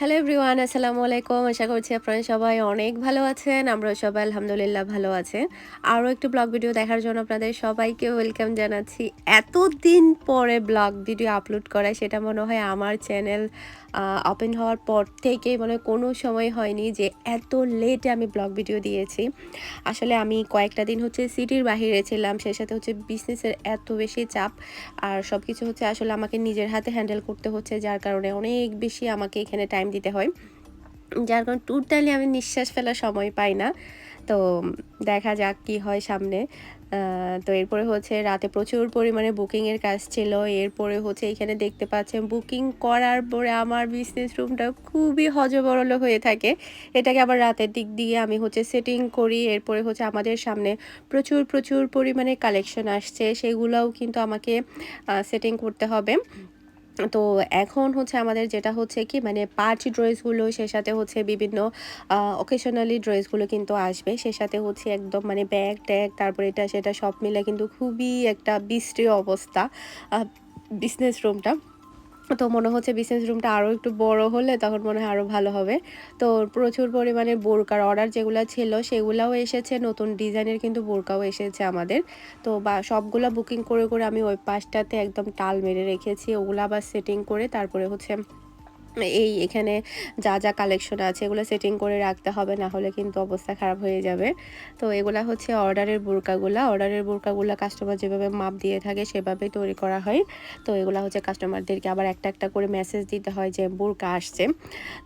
Hello everyone আসসালামু আলাইকুম আশা করছি আপনারা সবাই অনেক ভালো আছেন। আমরা সবাই আলহামদুলিল্লাহ ভালো আছে। আরও একটু ব্লগ ভিডিও দেখার জন্য আপনাদের সবাইকে ওয়েলকাম জানাচ্ছি। এতদিন পরে ব্লগ ভিডিও আপলোড করা সেটা মনে হয় আমার চ্যানেল ওপেন হওয়ার পর থেকেই মানে কোনো সময় হয়নি যে এত লেটে আমি ব্লগ ভিডিও দিয়েছি। আসলে আমি কয়েকটা দিন হচ্ছে সিটির বাহিরে ছিলাম, সেই সাথে হচ্ছে বিজনেসের এত বেশি চাপ। আর সব কিছু হচ্ছে আসলে আমাকে নিজের হাতে হ্যান্ডেল করতে হচ্ছে, যার কারণে অনেক বেশি আমাকে এখানে টাইম দিতে হয়। যার কারণে টোটালি আমি নিঃশ্বাস ফেলার সময় পাই না। তো দেখা যাক কি হয় সামনে। তো এরপরে হচ্ছে রাতে প্রচুর পরিমাণে বুকিংয়ের কাজ ছিল। এরপরে হচ্ছে এখানে দেখতে পাচ্ছেন বুকিং করার পরে আমার বিজনেস রুমটা খুবই হজবরল হয়ে থাকে। এটাকে আবার রাতের দিক দিয়ে আমি হচ্ছে সেটিং করি। এরপরে হচ্ছে আমাদের সামনে প্রচুর প্রচুর পরিমাণে কালেকশন আসছে। সেগুলোও কিন্তু আমাকে সেটিং করতে হবে। তো এখন হচ্ছে আমাদের যেটা হচ্ছে কি মানে পার্টি ড্রেসগুলো সে সাথে হচ্ছে বিভিন্ন অকেশনালি ড্রেসগুলো কিন্তু আসবে। সে সাথে হচ্ছে একদম মানে ব্যাগ ট্যাগ, তারপরে এটা, সেটা সব মিলে কিন্তু খুবই একটা বিশ্রী অবস্থা বিজনেস রুমটা তো মনে হচ্ছে বিজনেস রুমটা আরও একটু বড় হলে তখন মনে হয় আরও ভালো হবে। তো প্রচুর পরিমাণে বোরকার অর্ডার যেগুলো ছিল সেগুলোও এসেছে, নতুন ডিজাইনের কিন্তু বোরকাও এসেছে আমাদের। তো বা সবগুলো বুকিং করে করে আমি ওই পাশটাতে একদম টাল মেরে রেখেছি, ওগুলো আবার সেটিং করে তারপরে হচ্ছে এই এখানে যা যা কালেকশন আছে এগুলো সেটিং করে রাখতে হবে, না হলে কিন্তু অবস্থা খারাপ হয়ে যাবে। তো এগুলা হচ্ছে অর্ডারের বোরকাগুলা অর্ডারের বোরকাগুলা কাস্টমার যেভাবে মাপ দিয়ে থাকে সেভাবে তৈরি করা হয়। তো এগুলা হচ্ছে কাস্টমারদেরকে আবার একটা একটা করে মেসেজ দিতে হয় যে বোরকা আসছে।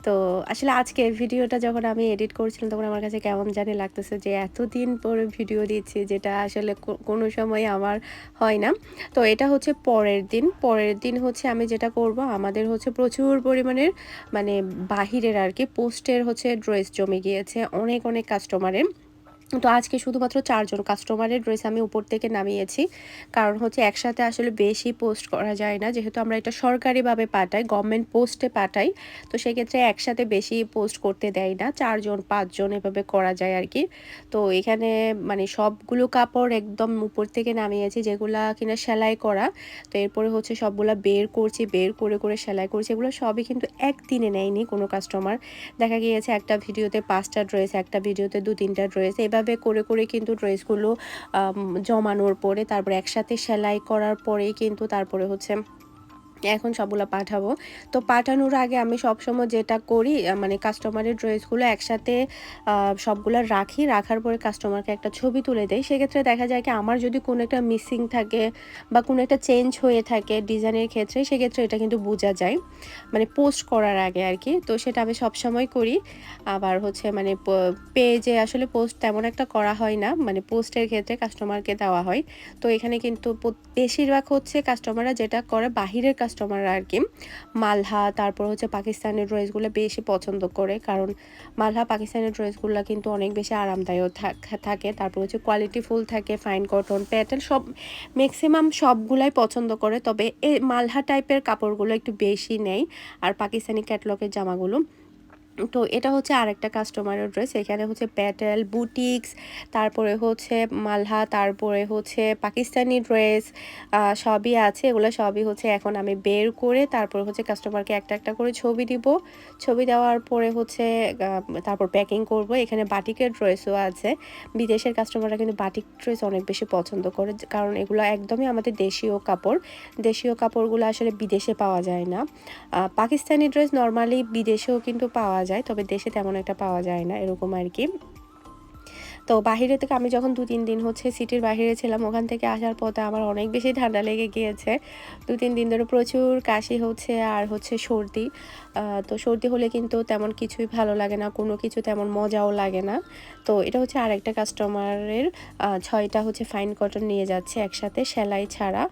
তো আসলে আজকে ভিডিওটা যখন আমি এডিট করছিলাম তখন আমার কাছে কেমন জানি লাগতেছে যে এতদিন পরে ভিডিও দিচ্ছি যেটা আসলে কোনো সময় আমার হয় না। তো এটা হচ্ছে পরের দিন। পরের দিন হচ্ছে আমি যেটা করব, আমাদের হচ্ছে প্রচুর পরিমাণে ধরনের মানে বাহিরের আর কি পোস্টের হচ্ছে ড্রেস জমে গিয়েছে অনেক অনেক কাস্টমারের তো আজকে শুধুমাত্র চারজন কাস্টমারের ড্রেস আমি উপর থেকে নামিয়েছি। কারণ হচ্ছে একসাথে আসলে বেশি পোস্ট করা যায় না। যেহেতু আমরা এটা সরকারিভাবে পাঠাই গভর্নমেন্ট পোস্টে পাঠাই, তো সেক্ষেত্রে একসাথে বেশি পোস্ট করতে দেয় না। চারজন, পাঁচজন এভাবে করা যায় আর কি তো এখানে মানে সবগুলো কাপড় একদম উপর থেকে নামিয়েছি, যেগুলা কিনা সেলাই করা। তো এরপরে হচ্ছে সবগুলা বের করছি, বের করে করে সেলাই করছি। এগুলো সবই কিন্তু একদিনে নেয়নি কোনো কাস্টমার দেখা গিয়েছে একটা ভিডিওতে পাঁচটা ড্রেস একটা ভিডিওতে দু তিনটা ড্রেস এভাবে করে করে কিন্তু ড্রেসগুলো জমানোর পরে, তারপরে একসাথে সেলাই করার পরেই কিন্তু তারপরে হচ্ছে এখন সবগুলো পাঠাবো। তো পাঠানোর আগে আমি সবসময় যেটা করি মানে কাস্টমারের ড্রেসগুলো একসাথে সবগুলো রাখি। রাখার পরে কাস্টমারকে একটা ছবি তুলে দেয় সেক্ষেত্রে দেখা যায় কি, আমার যদি কোনো একটা মিসিং থাকে বা কোনো একটা চেঞ্জ হয়ে থাকে ডিজাইনের ক্ষেত্রে, সেক্ষেত্রে এটা কিন্তু বোঝা যায়। মানে পোস্ট করার আগে আর কি তো সেটা আমি সবসময় করি। আবার হচ্ছে মানে পেজে আসলে পোস্ট তেমন একটা করা হয় না। মানে পোস্টের ক্ষেত্রে কাস্টমারকে দেওয়া হয়। তো এখানে কিন্তু বেশিরভাগ হচ্ছে কাস্টমাররা যেটা করে, বাহিরের কাস্টমার কাস্টমাররা আর কি। মালহা, তারপর হচ্ছে পাকিস্তানের ড্রেসগুলো বেশি পছন্দ করে, কারণ মালহা, পাকিস্তানের ড্রেসগুলো কিন্তু অনেক বেশি আরামদায়ক থাকে। তারপর হচ্ছে কোয়ালিটি ফুল থাকে ফাইন কটন প্যাটার্ন সব ম্যাক্সিমাম সবগুলাই পছন্দ করে। তবে এই মালহা টাইপের কাপড়গুলো একটু বেশি নেই। আর পাকিস্তানি ক্যাটলগের জামাগুলো তো এটা হচ্ছে আরেকটা কাস্টমারের ড্রেস এখানে হচ্ছে প্যাটেল বুটিক্স তারপরে হচ্ছে মালহা, তারপরে হচ্ছে পাকিস্তানি ড্রেস সবই আছে। এগুলো সবই হচ্ছে এখন আমি বের করে তারপরে হচ্ছে কাস্টমারকে একটা একটা করে ছবি দিব। ছবি দেওয়ার পরে হচ্ছে তারপর প্যাকিং করব। এখানে বাটিকের ড্রেসও আছে। বিদেশের কাস্টমাররা কিন্তু বাটিক ড্রেস অনেক বেশি পছন্দ করে, কারণ এগুলো একদমই আমাদের দেশীয় কাপড়। দেশীয় কাপড়গুলো আসলে বিদেশে পাওয়া যায় না। পাকিস্তানি ড্রেস নর্মালি বিদেশেও কিন্তু পাওয়া যায় তবে দেশে তেমন একটা পাওয়া যায় না এরকম আর কি। তো বাহিরে থেকে আমি যখন দু তিন দিন হচ্ছে সিটির বাহিরে ছিলাম, ওখান থেকে আসার পথে আমার অনেক বেশি ঠান্ডা লেগে গিয়েছে। দু তিন দিন ধরে প্রচুর কাশি হচ্ছে আর হচ্ছে সর্দি। তো সর্দি হলে কিন্তু তেমন কিছুই ভালো লাগে না, কোনো কিছু তেমন মজাও লাগে না। তো এটা হচ্ছে আরেকটা কাস্টমারের ছয়টা হচ্ছে ফাইন কটন নিয়ে যাচ্ছে একসাথে সেলাই ছাড়া।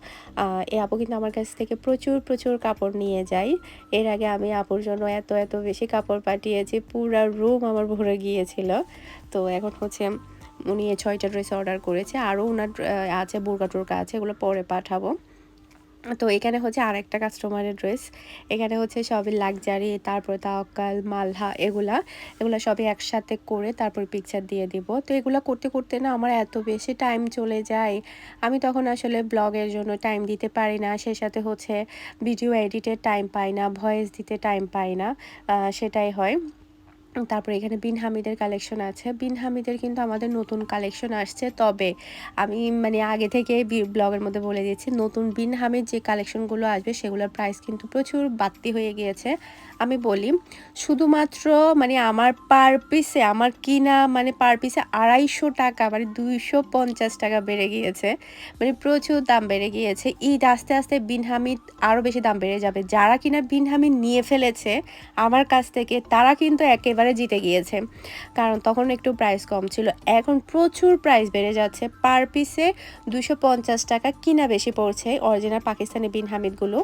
এ আপু কিন্তু আমার কাছ থেকে প্রচুর প্রচুর কাপড় নিয়ে যায়। এর আগে আমি আপুর জন্য এত এত বেশি কাপড় পাঠিয়েছি, পুরা রুম আমার ভরে গিয়েছিল। তো এখন হচ্ছে উনি ছয়টা ড্রেস অর্ডার করেছে, আরও ওনার আছে বোরকা টোরকা আছে, এগুলো পরে পাঠাবো। তো এখানে হচ্ছে আরেকটা কাস্টমারের ড্রেস এখানে হচ্ছে সবই লাক্সারি তারপর তাওয়াক্কাল, মালহা, এগুলা, এগুলো সবই একসাথে করে তারপর পিকচার দিয়ে দিব। তো এগুলো করতে করতে না আমার এত বেশি টাইম চলে যায়, আমি তখন আসলে ব্লগের জন্য টাইম দিতে পারি না, সে সাথে হচ্ছে ভিডিও এডিটের টাইম পাই না ভয়েস দিতে টাইম পাই না সেটাই হয়। তারপরে এখানে বিন হামিদের কালেকশন আছে। বিন হামিদের কিন্তু আমাদের নতুন কালেকশন আসছে। তবে আমি মানে আগে থেকে ব্লগের মধ্যে বলে দিয়েছি, নতুন বিন হামিদ যে কালেকশনগুলো আসবে সেগুলোর প্রাইস কিন্তু প্রচুর বাড়তি হয়ে গিয়েছে। আমি বলি, শুধুমাত্র মানে আমার পার পিসে আমার কিনা মানে পার পিসে আড়াইশো টাকা মানে দুইশো পঞ্চাশ টাকা বেড়ে গিয়েছে। মানে প্রচুর দাম বেড়ে গিয়েছে। ঈদ আস্তে আস্তে বিন হামিদ আরও বেশি দাম বেড়ে যাবে। যারা কিনা বিন হামিদ নিয়ে ফেলেছে, আমার কাছ থেকে তারা কিন্তু একেবারে জিতে গিয়েছে। কারণ তখন একটু প্রাইস কম ছিল। এখন প্রচুর প্রাইস বেড়ে যাচ্ছে। পার পিসে দুশো পঞ্চাশ টাকা কিনা বেশি পড়ছে অরিজিনাল পাকিস্তানি বিন হামিদগুলো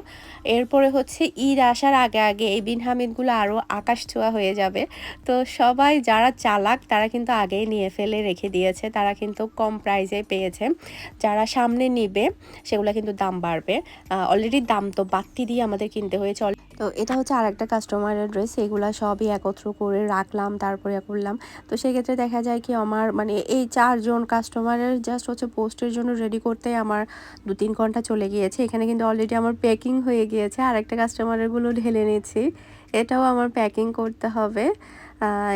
এরপরে হচ্ছে ঈদ আসার আগে আগে এই বিন হামিদগুলো আরও আকাশ ছোঁয়া হয়ে যাবে। তো সবাই যারা চালাক, তারা কিন্তু আগেই নিয়ে ফেলে রেখে দিয়েছে। তারা কিন্তু কম প্রাইসে পেয়েছে। যারা সামনে নিবে, সেগুলো কিন্তু দাম বাড়বে। অলরেডি দাম তো বাড়তি দিয়ে আমাদের কিনতে হয়েছে। তো এটা হচ্ছে আর একটা কাস্টমারের ড্রেস এগুলা সবই একত্র করে রাখলাম, তারপরে করলাম। তো সেক্ষেত্রে দেখা যায় কি আমার মানে এই চারজন কাস্টমারের জাস্ট হচ্ছে পোস্টের জন্য রেডি করতে আমার দু তিন ঘণ্টা চলে গিয়েছে। এখানে কিন্তু অলরেডি আমার প্যাকিং হয়ে গিয়েছে। আর একটা কাস্টমারেরগুলো ঢেলে নিয়েছি এটাও আমার প্যাকিং করতে হবে।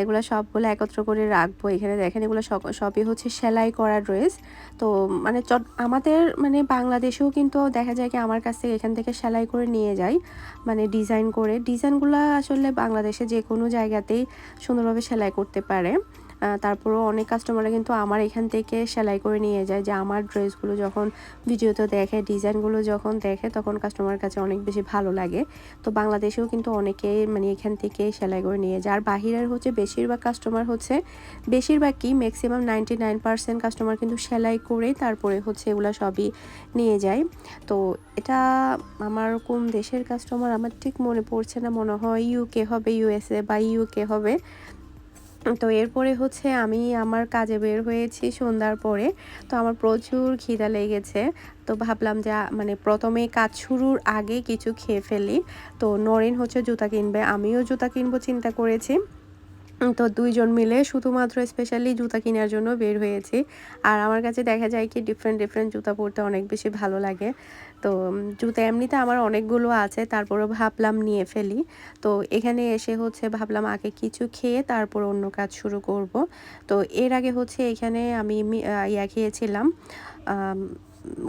এগুলো সবগুলো একত্র করে রাখব। এখানে দেখেন, এগুলো সব, সবই হচ্ছে সেলাই করা ড্রেস তো মানে চট, আমাদের মানে বাংলাদেশেও কিন্তু দেখা যায় কি আমার কাছ থেকে এখান থেকে সেলাই করে নিয়ে যায় মানে ডিজাইন করে। ডিজাইনগুলো আসলে বাংলাদেশে যে কোনো জায়গাতেই সুন্দরভাবে সেলাই করতে পারে। তারপরেও অনেক কাস্টমাররা কিন্তু আমার এখান থেকে সেলাই করে নিয়ে যায় যে আমার ড্রেসগুলো যখন ভিডিওতে দেখে, ডিজাইনগুলো যখন দেখে তখন কাস্টমার কাছে অনেক বেশি ভালো লাগে। তো বাংলাদেশেও কিন্তু অনেকেই মানে এখান থেকে সেলাই করে নিয়ে যায়। আর বাহিরের হচ্ছে বেশিরভাগ কাস্টমার হচ্ছে, বেশিরভাগ কি maximum ninety nine percent customer কিন্তু সেলাই করেই তারপরে হচ্ছে এগুলো সবই নিয়ে যায়। তো এটা আমার কোন দেশের কাস্টমার আমার ঠিক মনে পড়ছে না। মনে হয় ইউকে হবে ইউএসএ বা ইউকে হবে। তো এরপরে হচ্ছে আমি আমার কাজে বের হয়েছি সন্ধ্যার পরে। তো আমার প্রচুর খিদা লেগেছে। তো ভাবলাম যে মানে প্রথমে কাজ শুরুর আগে কিছু খেয়ে ফেলি। তো নরেন হচ্ছে জুতা কিনবে, আমিও জুতা কিনবো চিন্তা করেছি। তো দুইজন মিলে শুধুমাত্র স্পেশালি জুতা কেনার জন্য বের হয়েছি। আর আমার কাছে দেখা যায় কি ডিফারেন্ট ডিফারেন্ট জুতা পরতে অনেক বেশি ভালো লাগে। তো জুতা এমনিতে আমার অনেকগুলো আছে, তারপরও ভাবলাম নিয়ে ফেলি। তো এখানে এসে হচ্ছে ভাবলাম আগে কিছু খেয়ে তারপর অন্য কাজ শুরু করব। তো এর আগে হচ্ছে এখানে আমি ইয়া খেয়েছিলাম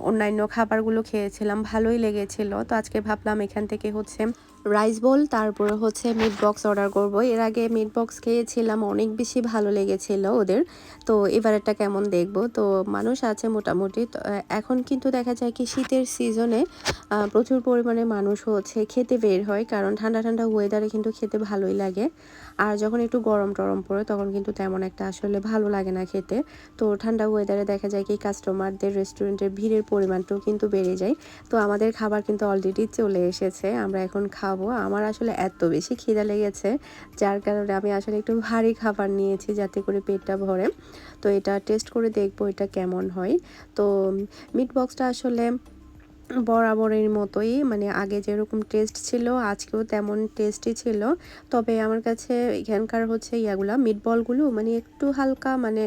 অন্যান্য খাবারগুলো খেয়েছিলাম, ভালোই লেগেছিল। তো আজকে ভাবলাম এখান থেকে হচ্ছে রাইস বোল তারপরে হচ্ছে মিট বক্স অর্ডার করব। এর আগে মিট বক্স খেয়েছিলাম, অনেক বেশি ভালো লেগেছিল ওদের। তো এবারেরটা কেমন দেখব? তো মানুষ আছে মোটামুটি। এখন কিন্তু দেখা যায় কি শীতের সিজনে প্রচুর পরিমাণে মানুষ হচ্ছে খেতে বের হয়, কারণ ঠান্ডা ঠান্ডা ওয়েদারে কিন্তু খেতে ভালোই লাগে। আর যখন একটু গরম টরম পড়ে, তখন কিন্তু তেমন একটা আসলে ভালো লাগে না খেতে। তো ঠান্ডা ওয়েদারে দেখা যায় কি কাস্টমারদের রেস্টুরেন্টের ভিড়ের পরিমাণটাও কিন্তু বেড়ে যায়। তো আমাদের খাবার কিন্তু অলরেডি চলে এসেছে। আমরা এখন খাব। আমার আসলে এত বেশি খিদা লেগেছে, যার কারণে আমি আসলে একটু ভারী খাবার নিয়েছি যাতে করে পেটটা ভরে। তো এটা টেস্ট করে দেখব এটা কেমন হয়। তো মিট বক্সটা আসলে বরাবরের মতোই মানে আগে যেরকম টেস্ট ছিল, আজকেও তেমন টেস্টই ছিল। তবে আমার কাছে এখানকার হচ্ছে ইয়াগুলা মিটবলগুলো মানে একটু হালকা মানে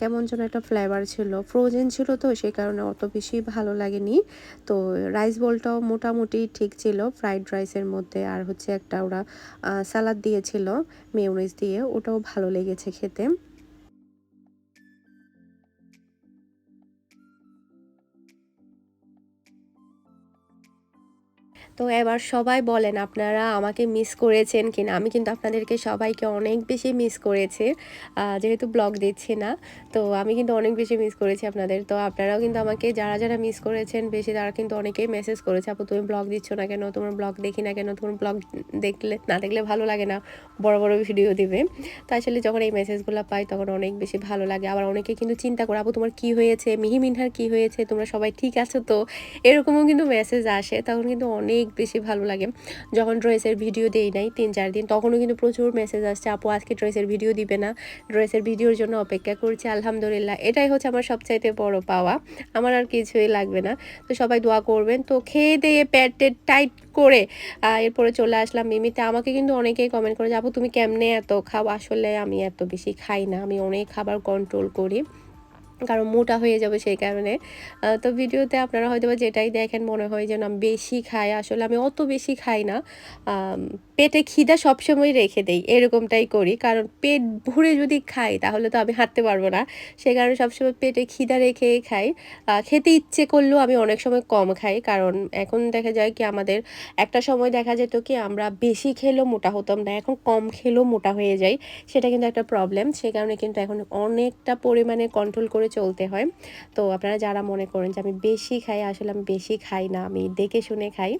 কেমন যেন একটা ফ্লেভার ছিল। ফ্রোজেন ছিল তো, সেই কারণে অত বেশি ভালো লাগেনি। তো রাইস বলটাও মোটামুটি ঠিক ছিল ফ্রাইড রাইসের মধ্যে। আর হচ্ছে একটা ওরা সালাদ দিয়েছিল মেয়নিজ দিয়ে, ওটাও ভালো লেগেছে খেতে। তো এবার সবাই বলেন, আপনারা আমাকে মিস করেছেন কিনা? আমি কিন্তু আপনাদেরকে সবাইকে অনেক বেশি মিস করেছি। যেহেতু ব্লগ দিচ্ছি না, তো আমি কিন্তু অনেক বেশি মিস করেছি আপনাদের। তো আপনারাও কিন্তু আমাকে যারা যারা মিস করেছেন বেশি, তারা কিন্তু অনেকেই মেসেজ করেছে, আপু, তুমি ব্লগ দিচ্ছ না কেন? তোমার ব্লগ দেখি না কেন? তোমার ব্লগ দেখলে, না দেখলে ভালো লাগে না। বড় বড় ভিডিও দিবে। তো আসলে যখন এই মেসেজগুলো পাই, তখন অনেক বেশি ভালো লাগে। আবার অনেকে কিন্তু চিন্তা করে, আপু, তোমার কি হয়েছে? মিহি মিনহার কি হয়েছে? তোমরা সবাই ঠিক আছো তো? এরকমও কিন্তু মেসেজ আসে। তখন কিন্তু অনেক অনেক বেশি ভালো লাগে। যখন ড্রেসের ভিডিও দেই নাই তিন চার দিন তখনও কিন্তু প্রচুর মেসেজ আসছে আপু আজকে ড্রেসের ভিডিও দিবে না। ড্রেসের ভিডিওর জন্য অপেক্ষা করছি আলহামদুলিল্লাহ। এটাই হচ্ছে আমার সবচাইতে বড় পাওয়া। আমার আর কিছুই লাগবে না। তো সবাই দোয়া করবেন। তো খেয়ে দিয়ে প্যাট টেট টাইট করে এরপরে চলে আসলাম মিমিতে। আমাকে কিন্তু অনেকেই কমেন্ট করে যে, আপু তুমি কেমনে এত খাও? আসলে আমি এত বেশি খাই না। আমি অনেক খাবার কন্ট্রোল করি। কারণ মোটা হয়ে যাবে সেই কারণে। তো ভিডিওতে আপনারা হয়তো যেটাই দেখেন মনে হয় যেন আমি বেশি খাই, আসলে আমি অত বেশি খাই না। পেটে খিদা সবসময় রেখে দেই, এরকমটাই করি। কারণ পেট ভরে যদি খাই, তাহলে তো আমি হাঁটতে পারব না। সেই কারণে সবসময় পেটে খিদা রেখেই খাই। খেতে ইচ্ছে করলেও আমি অনেক সময় কম খাই। কারণ এখন দেখা যায় কি, আমাদের একটা সময় দেখা যেত কি, আমরা বেশি খেলেও মোটা হতাম না, এখন কম খেলেও মোটা হয়ে যাই। সেটা কিন্তু একটা প্রবলেম সেই কারণে কিন্তু এখন অনেকটা পরিমাণে কন্ট্রোল করে চলতে হয়। তো আপনারা যারা মনে করেন যে আমি বেশি খাই আসলে আমি বেশি খাই না আমি দেখে শুনে খাই।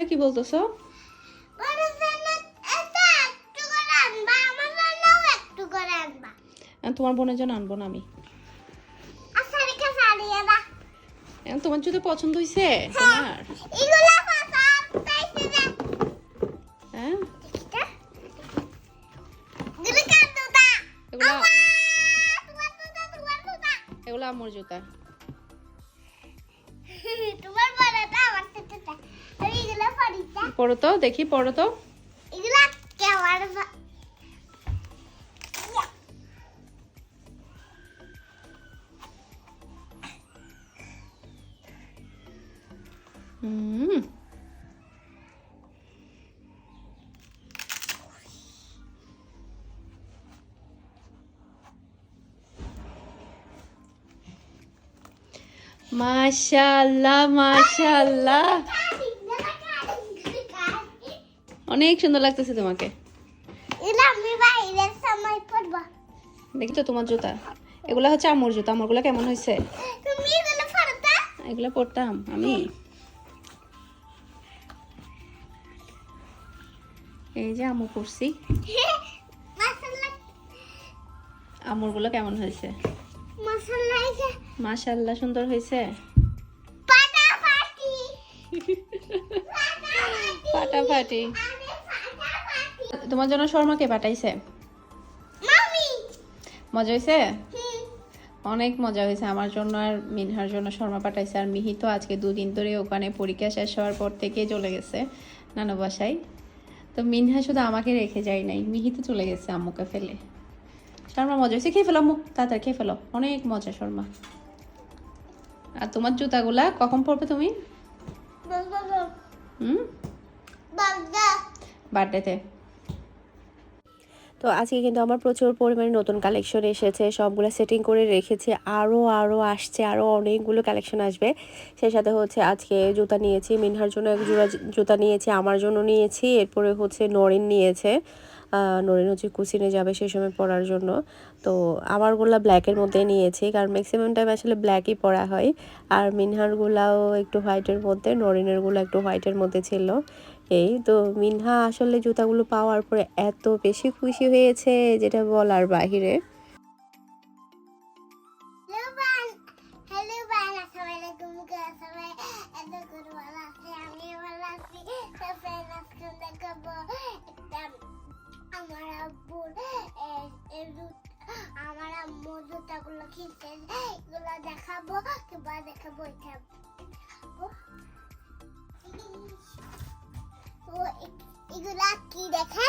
কি বলতেছো? করে করে তোমার বোনের জন্য আনব না আমি। এখন তোমার যদি পছন্দ হয়েছে তোমার। আমার জুতা। পড়ো তো দেখি। পড়ো তো হুম মাশাআল্লাহ মাশাআল্লাহ। অনেক সুন্দর লাগতেছে তোমাকে। দেখি তো তোমার জুতা। এগুলা হচ্ছে আমর জুতা। আমরগুলো কেমন হয়েছে? এগুলো পড়তা পড়তাম আমি। এই যে আমু পড়ছি আমরগুলো কেমন হয়েছে? মশলা আছে মাশাআল্লাহ সুন্দর হয়েছে। ফাটাফাটি তোমার জন্য শর্মাকে পাঠাইছে? মজা হয়েছে? অনেক মজা হয়েছে। আমার জন্য আর মিনহার জন্য শর্মা পাঠাইছে। আর মিহি তো আজকে দুদিন ধরে ওখানে পরীক্ষা শেষ হওয়ার পর থেকে চলে গেছে নানু বাসায়। তো মিনহা শুধু আমাকে রেখে যায় নাই। মিহি তো চলে গেছে আম্মুকে ফেলে। শর্মা মজা হয়েছে। খেয়ে ফেলো আম্মু। তাড়াতাড়ি খেয়ে ফেলো। অনেক মজা শর্মা। আর তোমার জুতাগুলা কখন পরবে তুমি? হুম? বার্থডেতে। তো আজকে কিন্তু আমার প্রচুর পরিমাণে নতুন কালেকশন এসেছে সবগুলো সেটিং করে রেখেছি আরও আরও আসছে আরও অনেকগুলো কালেকশন আসবে। সেই সাথে হচ্ছে আজকে জুতা নিয়েছি মিনহার জন্য এক জোড়া জুতা নিয়েছি আমার জন্য নিয়েছি এরপরে হচ্ছে নরিন নিয়েছে। নরিন হচ্ছে কুসিনে যাবে সেই সময় পরার জন্য। তো আমারগুলা ব্ল্যাকের মধ্যে নিয়েছি, কারণ ম্যাক্সিমাম টাইম আসলে ব্ল্যাকই পরা হয়। আর মিনহারগুলাও একটু হোয়াইটের মধ্যে নরিনেরগুলো একটু হোয়াইটের মধ্যে ছিল। এই তো মিনহা আসলে জুতাগুলো পাওয়ার পরে এত বেশি খুশি হয়েছে, যেটা বলার বাহিরে। জুতাগুলো কিনতে এগুলো দেখাবো, কিংবা দেখাবো, এটা এগুলা কি দেখে?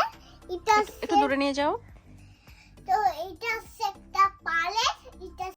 এটা একটু দূরে নিয়ে যাও।